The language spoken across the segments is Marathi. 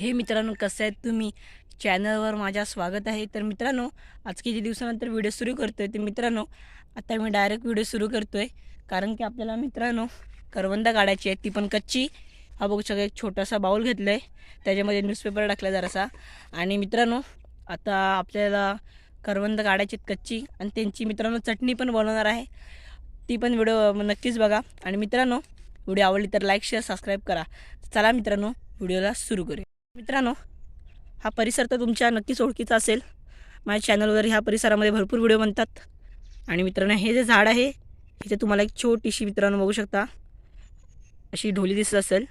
हे मित्रांनो कसं आहेत तुम्ही? चॅनलवर माझ्या स्वागत आहे. तर मित्रांनो आज किती दिवसानंतर व्हिडिओ सुरू करतो आहे तर मित्रांनो आता मी डायरेक्ट व्हिडिओ सुरू करतो आहे कारण की आपल्याला मित्रांनो करवंद काढायची आहे. ती पण कच्ची. हा बघू शकता एक छोटासा बाऊल घेतला आहे त्याच्यामध्ये न्यूजपेपर टाकला जरासा. आणि मित्रांनो आता आपल्याला करवंद काढायची आहेत कच्ची. आणि त्यांची मित्रांनो चटणी पण बनवणार आहे. ती पण व्हिडिओ नक्कीच बघा. आणि मित्रांनो व्हिडिओ आवडली तर लाईक शेअर सबस्क्राईब करा. चला मित्रांनो व्हिडिओला सुरू करूया. मित्रांनो हा परिसर तर तुमच्या नक्कीच ओळखीचा असेल. माझ्या चॅनलवर ह्या परिसरामध्ये भरपूर व्हिडिओ बनतात. आणि मित्रांनो हे जे झाड आहे इथे तुम्हाला एक छोटीशी मित्रांनो बघू शकता. अशी ढोली दिसत असेल.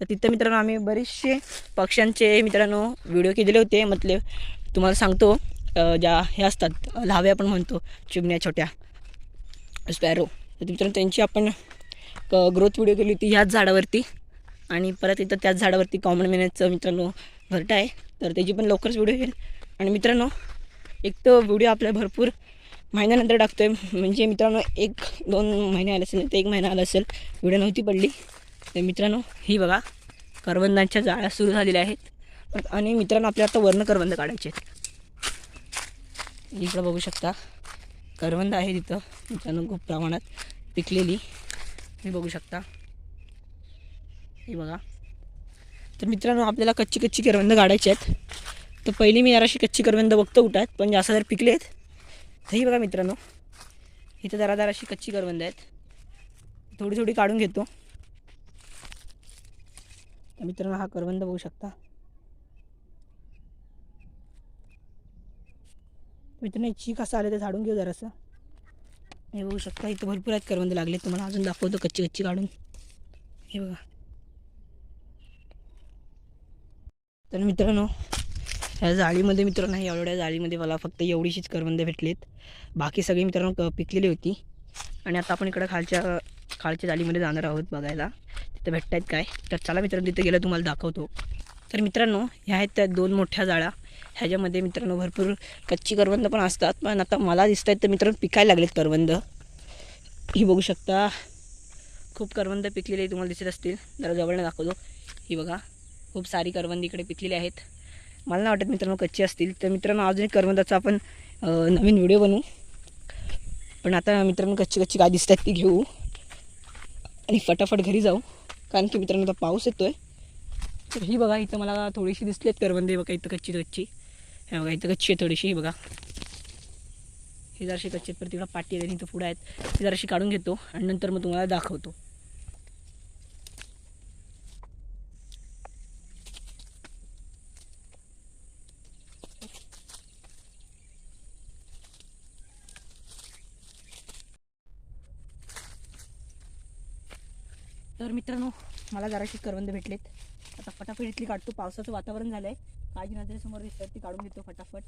तर तिथं मित्रांनो आम्ही बरेचसे पक्ष्यांचे मित्रांनो व्हिडिओ केलेले होते. म्हटले तुम्हाला सांगतो ज्या हे असतात लावे आपण म्हणतो चिमण्या छोट्या स्पॅरो. तर मित्रांनो त्यांची आपण ग्रोथ व्हिडिओ केली होती ह्याच झाडावरती. आणि परत इथं त्याच झाडावरती कॉमन मिनिटचं मित्रांनो घरटं आहे. तर त्याची पण लवकरच व्हिडिओ येईल आणि मित्रांनो एक तर व्हिडिओ आपल्या भरपूर महिन्यानंतर टाकतो आहे म्हणजे मित्रांनो एक दोन महिने आले असेल तर एक महिना आला असेल व्हिडिओ नव्हती पडली. तर मित्रांनो ही बघा करवंदांच्या जाळ्या सुरू झालेल्या आहेत. पण- आणि मित्रांनो आपल्या आता वर्ण करवंद काढायचे आहेत. इकडं बघू शकता करवंद आहे तिथं मित्रांनो खूप प्रमाणात पिकलेली. तुम्ही बघू शकता. हे बघा. तर मित्रांनो आपल्याला कच्ची कच्ची करवंद काढायची आहेत. तर पहिली मी जराशी कच्ची करवंद बघतो उठायत पण जास्त जर पिकले आहेत तर ही बघा मित्रांनो. इथं जरा जराशी कच्ची करवंद आहेत. थोडी थोडी काढून घेतो. तर मित्रांनो हा करवंद बघू शकता. मित्रांनो चीक असं आलं ते झाडून घेऊ जरासं. हे बघू शकता इथं भरपूर आहेत करवंद लागले तुम्हाला अजून दाखवतो कच्ची कच्ची काढून. हे बघा. तर मित्रांनो ह्या जाळीमध्ये मित्रांनो नाही एवढ्या जाळीमध्ये मला फक्त एवढीशीच करवंद भेटलीत. बाकी सगळी मित्रांनो क- पिकलेली होती. आणि आता आपण इकडं खालच्या खालच्या जाळीमध्ये जाणार आहोत बघायला. तिथं भेटत आहेत काय? तर चला मित्रांनो तिथे गेलं तुम्हाला दाखवतो. तर मित्रांनो ह्या आहेत त्या दोन मोठ्या जाळ्या. ह्याच्यामध्ये मित्रांनो भरपूर कच्ची करवंद पण असतात. पण आता मला दिसत आहेत तर मित्रांनो पिकायला लागलेत करवंद. ही बघू शकता. खूप करवंद पिकलेली तुम्हाला दिसत असतील. जरा जवळनं दाखवतो. ही बघा. खूप सारी करवंद इकडे पिकलेली आहेत. मला नाही वाटत मित्रांनो कच्ची असतील. तर मित्रांनो अजून एक करवंदाचा आपण नवीन व्हिडिओ बनवू. पण आता मित्रांनो कच्ची कच्ची काय दिसतात ती घेऊ. आणि फटाफट घरी जाऊ. कारण की मित्रांनो आता पाऊस येतो आहे तर ही बघा इथं मला थोडीशी दिसली आहेत करवंदे. बघा इथं कच्ची कच्ची. हे बघा इथं कच्ची आहे थोडीशी ही बघा. ही जराशी कच्ची आहेत. परत तिकडं पाटी आहे आणि इथं पुढं आहेत. ती जराशी काढून घेतो आणि नंतर मग तुम्हाला दाखवतो. तर मित्रांनो मला जराशी करवंद भेटलेत. आता फटाफट इथली काढतो. पावसाचं वातावरण झालं आहे काळजी नजरेसमोर दिसतात ती काढून घेतो फटाफट.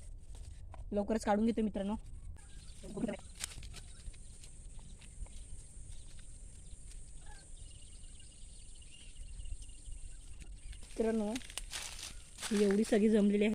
लवकरच काढून घेतो मित्रांनो. मित्रांनो एवढी सगळी जमलेली आहे.